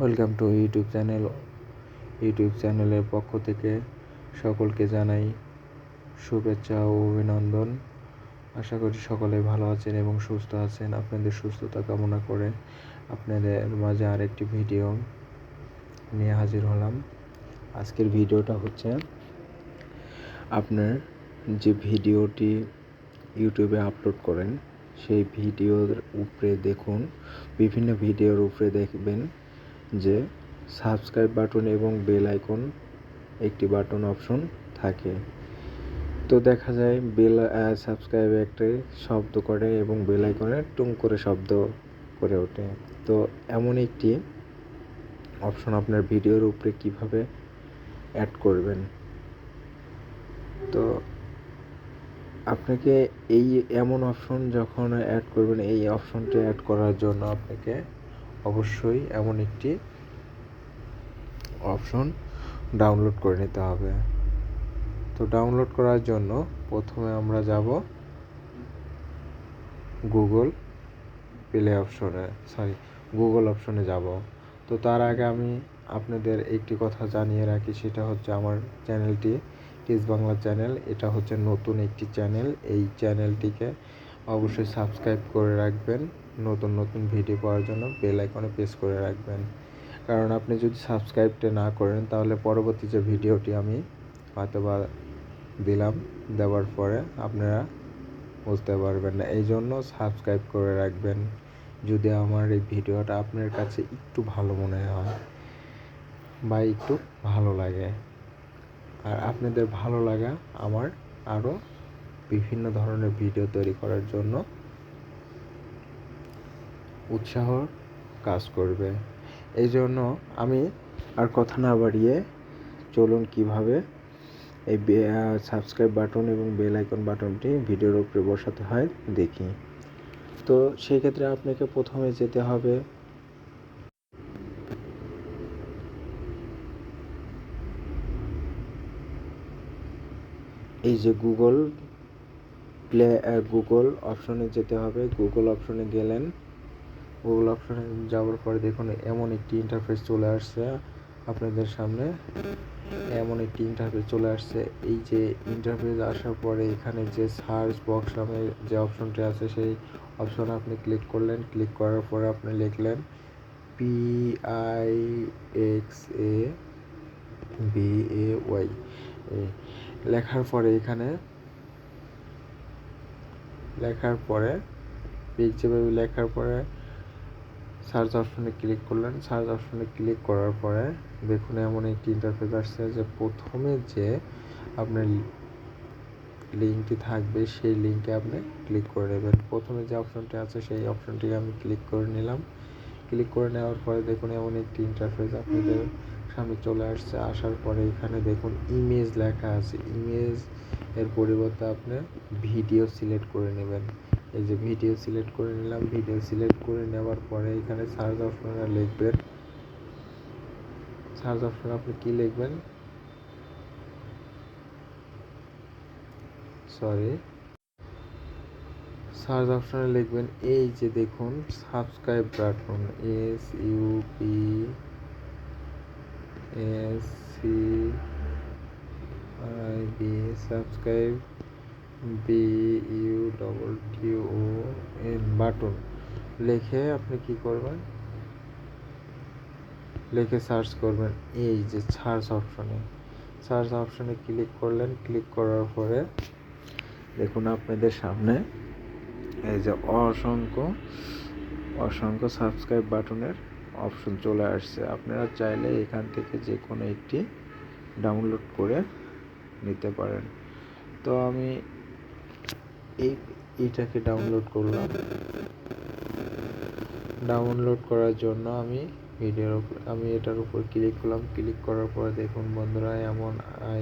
Welcome to YouTube channel YouTube চ্যানেলের পক্ষ থেকে সকলকে জানাই শুভেচ্ছা ও অভিনন্দন। আশা করি সকলে ভালো আছেন এবং সুস্থ আছেন। আপনাদের সুস্থতা কামনা করে আপনাদের মাঝে আরেকটি ভিডিও নিয়ে হাজির হলাম। আজকের ভিডিওটা হচ্ছে আপনার যে ভিডিওটি ইউটিউবে আপলোড করেন, সেই ভিডিওর উপরে দেখুন, বিভিন্ন ভিডিওর উপরে দেখবেন। যে সাবস্ক্রাইব বাটন এবং বেল আইকন, একটি বাটন অপশন থাকে। তো দেখা যায়, বেল সাবস্ক্রাইব একটা শব্দ করে এবং বেল আইকনে টুং করে শব্দ করে ওঠে। তো এমন একটি অপশন আপনার ভিডিওর উপরে কীভাবে অ্যাড করবেন। তো আপনাকে এই এমন অপশন যখন অ্যাড করবেন, এই অপশনটি অ্যাড করার জন্য আপনাকে অবশ্যই এমন একটি অপশন ডাউনলোড করে নিতে হবে। তো ডাউনলোড করার জন্য প্রথমে আমরা যাব গুগল প্লে অপশনে, সরি, গুগল অপশনে যাব। তো তার আগে আমি আপনাদের একটি কথা জানিয়ে রাখি, সেটা হচ্ছে আমার চ্যানেলটি টিস বাংলা চ্যানেল, এটা হচ্ছে নতুন একটি চ্যানেল। এই চ্যানেলটিকে অবশ্যই সাবস্ক্রাইব করে রাখবেন। নতুন নতুন ভিডিও পাওয়ার জন্য বেল আইকনে প্রেস করে রাখবেন। কারণ আপনি যদি সাবস্ক্রাইবটা না করেন, তাহলে পরবর্তী যে ভিডিওটি আমি হয়তো বা দিলাম, দেওয়ার পরে আপনারা বুঝতে পারবেন না। এই জন্য সাবস্ক্রাইব করে রাখবেন। যদি আমার এই ভিডিওটা আপনার কাছে একটু ভালো মনে হয় বা একটু ভালো লাগে, আর আপনাদের ভালো লাগা আমার আরও বিভিন্ন ধরনের ভিডিও তৈরি করার জন্য উৎসাহ কাজ করবে। এই জন্য আমি আর কথা না বাড়িয়ে চলুন কীভাবে এই সাবস্ক্রাইব বাটন এবং বেল আইকন বাটনটি ভিডিওর উপরে বসাতে হয় দেখি। তো সেই ক্ষেত্রে আপনাকে প্রথমে যেতে হবে এই যে গুগল প্লে গুগল অপশনে যেতে হবে। গুগল অপশনে গেলেন। গুগল অপশানে যাওয়ার পরে দেখুন এমন একটি ইন্টারফেস চলে আসছে আপনাদের সামনে। এমন একটি ইন্টারফেস চলে আসছে। এই যে ইন্টারফেস আসার পরে এখানে যে সার্চ বক্স নামে যে অপশনটি আছে, সেই অপশনে আপনি ক্লিক করলেন। ক্লিক করার পরে আপনি লিখলেন P I X A B A Y লেখার পরে এখানে লেখার পরে যেভাবে লেখার পরে সার্চ অপশনে ক্লিক করলেন। সার্চ অপশনে ক্লিক করার পরে দেখুন এমন একটি ইন্টারফেস আসছে যে প্রথমে যে আপনার লিঙ্কটি থাকবে সেই লিঙ্কে আপনি ক্লিক করে নেবেন। প্রথমে যে অপশনটি আছে সেই অপশনটি আমি ক্লিক করে নিলাম। ক্লিক করে নেওয়ার পরে দেখুন এমন একটি ইন্টারফেস আপনাদের সামনে চলে আসছে। আসার পরে এখানে দেখুন ইমেজ লেখা আছে। ইমেজ এর পরিবর্তে আপনি ভিডিও সিলেক্ট করে নেবেন। এই যে ভিডিও সিলেক্ট করে নিলাম। ভিডিও সিলেক্ট করে নেওয়ার পরে এখানে সার্চ অপশনে লিখবেন। সার্চ অপশনে আপনি কি লিখবেন? সরি সার্চ অপশনে লিখবেন, এই যে দেখুন subscribe button S U P S C I B subscribe B U double T O N button. লিখে আপনি কি করবেন? লিখে সার্চ করবেন এই যে সার্চ অপশনে সার্চ অপশনে ক্লিক করলেন, ক্লিক করার পরে দেখুন আপনাদের সামনে এই যে অসংখ্য অসংখ্য সাবস্ক্রাইব বাটনের অপশন চলে আসছে। আপনারা চাইলে এখান থেকে যে কোনো একটি ডাউনলোড করে নিতে পারেন। তো আমি এই, এটাকে ডাউনলোড করলাম। ডাউনলোড করার জন্য আমি ভিডিওর আমি এটার উপর ক্লিক করলাম। ক্লিক করার পরে দেখুন বন্ধুরা, এমন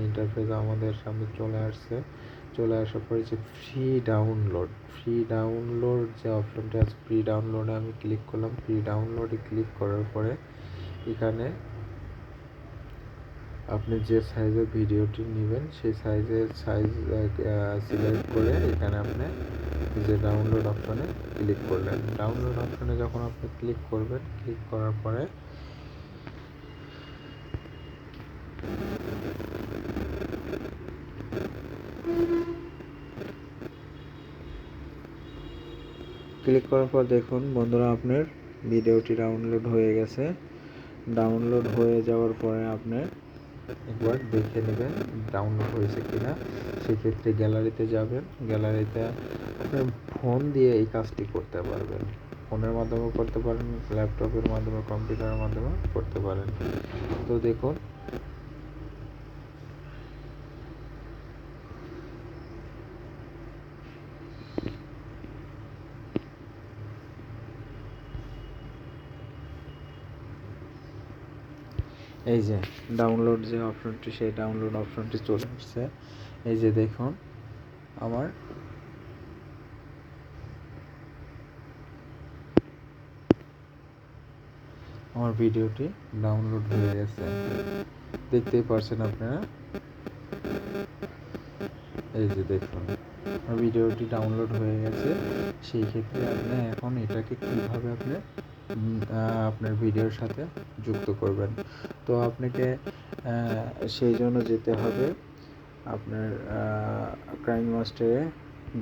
ইন্টারফেস আমাদের সামনে চলে আসছে। চলে আসার পরে যে ফ্রি ডাউনলোড ফ্রি ডাউনলোড যে অপশনটা আছে ফ্রি ডাউনলোডে আমি ক্লিক করলাম। ফ্রি ডাউনলোডে ক্লিক করার পরে এখানে আপনি যে সাইজের ভিডিওটি নেবেন, সেই সাইজের সাইজ সিলেক্ট করে এখানে আপনি যে ডাউনলোড অপশনে ক্লিক করলেন। ডাউনলোড অপশনে যখন আপনি ক্লিক করবেন ক্লিক করার পরে ক্লিক করার পর দেখুন, বন্ধুরা, আপনার ভিডিওটি ডাউনলোড হয়ে গেছে। ডাউনলোড হয়ে যাওয়ার পরে আপনার একবার দেখে নেবেন ডাউনলোড হয়েছে কিনা। সেক্ষেত্রে গ্যালারিতে যাবেন গ্যালারিতে আপনার ফোন দিয়ে এই কাজটি করতে পারবেন। ফোনের মাধ্যমেও করতে পারেন ল্যাপটপের মাধ্যমে কম্পিউটারের মাধ্যমে করতে পারেন। তো দেখুন এই যে ডাউনলোড যে অপশনটি সেই ডাউনলোড অপশনটি চলে আসছে। এই যে দেখুন, আমার আমার ভিডিওটি ডাউনলোড হয়ে গেছে। দেখতেই পারছেন আপনারা? এই যে দেখুন, আমার ভিডিওটি ডাউনলোড হয়ে গেছে। সেই ক্ষেত্রে আপনি এখন এটাকে কীভাবে আপনি আপনার ভিডিওর সাথে যুক্ত করবেন। তো আপনাকে সেই জন্য যেতে হবে আপনার ক্রাইম মাস্টারে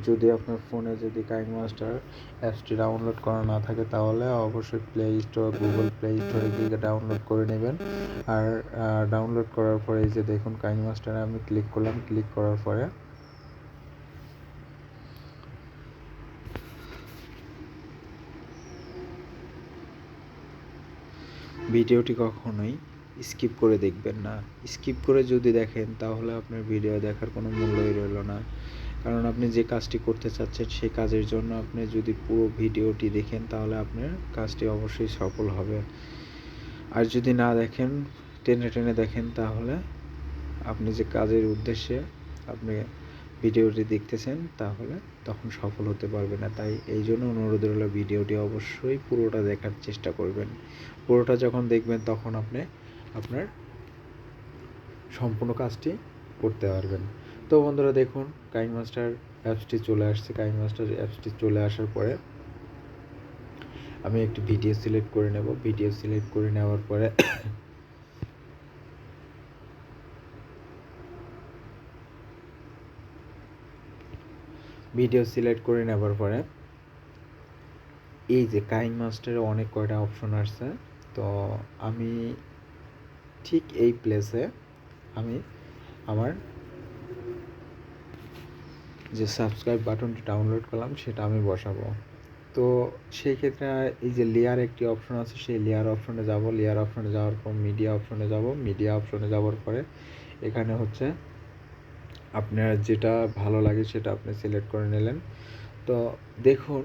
যদি আপনার ফোনে যদি ক্রাইম মাস্টার অ্যাপসটি ডাউনলোড করা না থাকে, তাহলে অবশ্যই প্লে স্টোর গুগল প্লে স্টোরে গিয়ে ডাউনলোড করে নেবেন। আর ডাউনলোড করার পরে যে দেখুন ক্রাইম মাস্টারে আমি ক্লিক করলাম। ক্লিক করার পরে ভিডিওটি কখনোই স্কিপ করে দেখবেন না। স্কিপ করে যদি দেখেন, তাহলে আপনার ভিডিও দেখার কোনো মূল্যই রইল না। কারণ আপনি যে কাজটি করতে চাচ্ছেন, সেই কাজের জন্য আপনি যদি পুরো ভিডিওটি দেখেন, তাহলে আপনার কাজটি অবশ্যই সফল হবে। আর যদি না দেখেন, টেনে টেনে দেখেন, তাহলে আপনি যে কাজের উদ্দেশ্যে আপনি ভিডিওটি দেখতেছেন, তাহলে তখন সফল হতে পারবে না। তাই এই জন্য অনুরোধ রইল ভিডিওটি অবশ্যই পুরোটা দেখার চেষ্টা করবেন। পুরোটা যখন দেখবেন, তখন আপনি আপনার সম্পূর্ণ কাজটি করতে পারবেন। তো বন্ধুরা, দেখুন কাইং মাস্টার অ্যাপসটি চলে আসছে। কাইং মাস্টার অ্যাপসটি চলে আসার পরে আমি একটি ভিডিও সিলেক্ট করে নেব। ভিডিও সিলেক্ট করে নেওয়ার পরে ভিডিও সিলেক্ট করে নেবার পরে, এই যে কাইং মাস্টারে অনেক কয়টা অপশন আসছে, তো আমি ঠিক এই প্লেসে আমি আমার যে সাবস্ক্রাইব বাটনটি ডাউনলোড করলাম, সেটা আমি বসাবো। তো সেই ক্ষেত্রে এই যে লেয়ার একটি অপশন আছে, সেই লেয়ার অপশনে যাব। লেয়ার অপশনে যাওয়ার পর মিডিয়া অপশনে যাব। মিডিয়া অপশনে যাওয়ার পরে এখানে হচ্ছে আপনার যেটা ভালো লাগে সেটা আপনি সিলেক্ট করে নিলেন। তো দেখুন,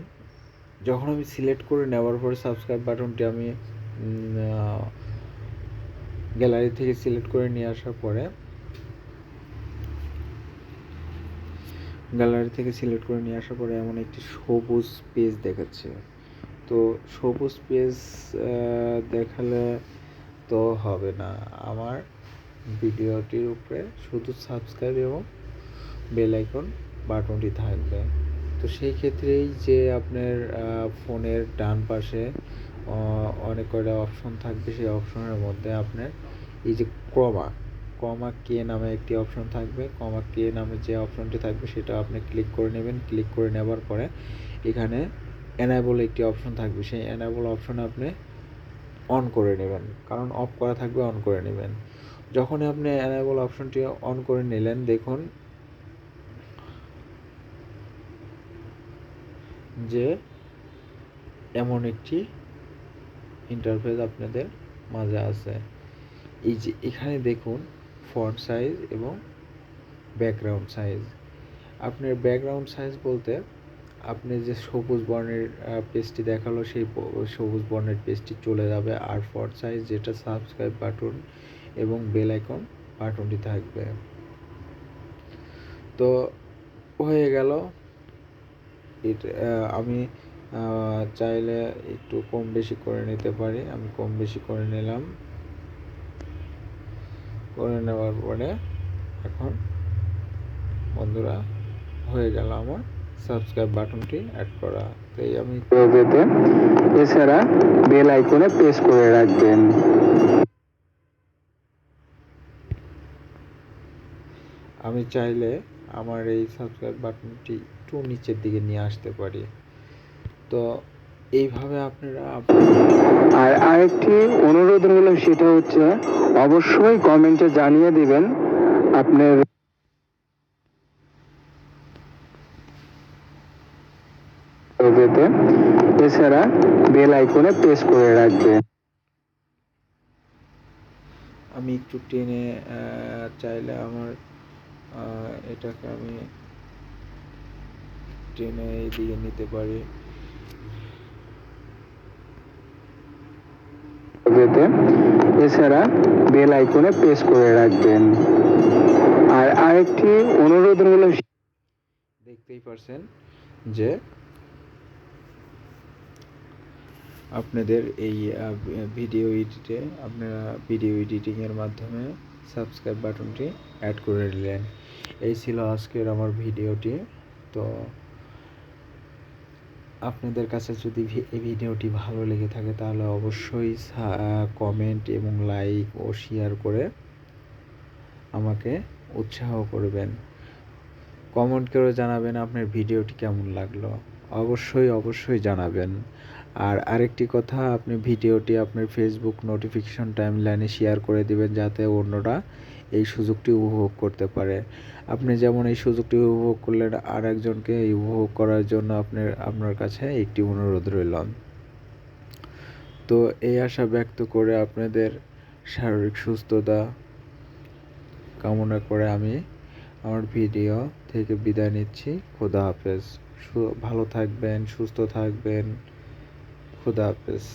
যখন আমি সিলেক্ট করে নেওয়ার পরে সাবস্ক্রাইব বাটনটি আমি গ্যালারি থেকে সিলেক্ট করে নিয়ে আসার পরে গ্যালারি থেকে সিলেক্ট করে নিয়ে আসার পরে এমন একটি সবুজ পেজ দেখাচ্ছে। তো সবুজ পেজ দেখালে তো হবে না। আমার ভিডিওটির উপরে শুধু সাবস্ক্রাইব এবং বেল আইকন বাটনটি থাকবে। তো সেই ক্ষেত্রেই যে আপনার ফোনের ডান পাশে অনেক কয়টা অপশন থাকবে, সেই অপশনের মধ্যে আপনার এই যে ক্রমা কমা কে নামে একটি অপশন থাকবে। কমা কে নামে যে অপশনটি থাকবে, সেটা আপনি ক্লিক করে নেবেন। ক্লিক করে নেবার পরে এখানে এনাবল একটি অপশন থাকবে। সেই এনাবল অপশন আপনি অন করে নেবেন। কারণ অফ করা থাকবে অন করে নেবেন। যখনই আপনি এনাবল অপশনটি অন করে নিলেন, দেখুন যে এমন একটি ইন্টারফেস আপনাদের মাঝে আছে। এই যে এখানে দেখুন ফন্ট সাইজ এবং ব্যাকগ্রাউন্ড সাইজ আপনার ব্যাকগ্রাউন্ড সাইজ বলতে আপনি যে সবুজ বর্ণের পেজটি দেখাল, সেই সবুজ বর্ণের পেজটি চলে যাবে আর ফন্ট সাইজ যেটা সাবস্ক্রাইব বাটন এবং বেল আইকন বাটনটি থাকবে। তো হয়ে গেল এটা আমি চাইলে একটু কম বেশি করে নিতে পারি। আমি কম বেশি করে নিলাম। করে নেওয়ার পরে এখন বন্ধুরা হয়ে গেল আমার সাবস্ক্রাইব বাটনটি অ্যাড করা। তাই আমি যেতে এছাড়া বেল আইকনে প্রেস করে রাখবেন। আমি চাইলে আমার এই সাবস্ক্রাইব বাটনটি একটু নিচের দিকে নিয়ে আসতে পারি। তো এইভাবে আপনারা আর আরেকটি অনুরোধ রইল সেটা হচ্ছে অবশ্যই কমেন্টে জানিয়ে দিবেন আপনার যেতে এছাড়া বেল আইকনে প্রেস করে রাখবেন আমি একটু টেনে আহ, চাইলে আমার এটাকে আমি টেনে এদিকে নিতে পারি। যেতে এছাড়া বেল আইকনে প্রেস করে রাখবেন। আর আরেকটি অনুরোধ রইল দেখতেই পারছেন যে আপনাদের এই ভিডিও এডিটে আপনারা ভিডিও এডিটিংয়ের মাধ্যমে সাবস্ক্রাইব বাটনটি অ্যাড করে নিলেন এই ছিল আজকের আমার ভিডিওটি। তো আপনাদের কাছে যদি এই ভিডিওটি ভালো লেগে থাকে তাহলে অবশ্যই কমেন্ট এবং লাইক ও শেয়ার করে আমাকে উৎসাহ করবেন। কমেন্ট করে জানাবেন আপনার ভিডিওটি কেমন লাগল। অবশ্যই অবশ্যই জানাবেন। আর আরেকটি কথা, আপনি ভিডিওটি আপনার ফেসবুক নোটিফিকেশন টাইম লাইনে শেয়ার করে দিবেন যাতে অন্যরা এই সুযোগটি উপভোগ করতে পারে। আপনি যেমন এই সুযোগটি উপভোগ করলেন আর একজনকে উপভোগ করার জন্য আপনার আপনার কাছে একটি অনুরোধ রইল। তো এই আশা ব্যক্ত করে আপনাদের শারীরিক সুস্থতা কামনা করে আমি আমার ভিডিও থেকে বিদায় নিচ্ছি। খোদা হাফেজ। ভালো থাকবেন, সুস্থ থাকবেন। খোদা হাফেজ।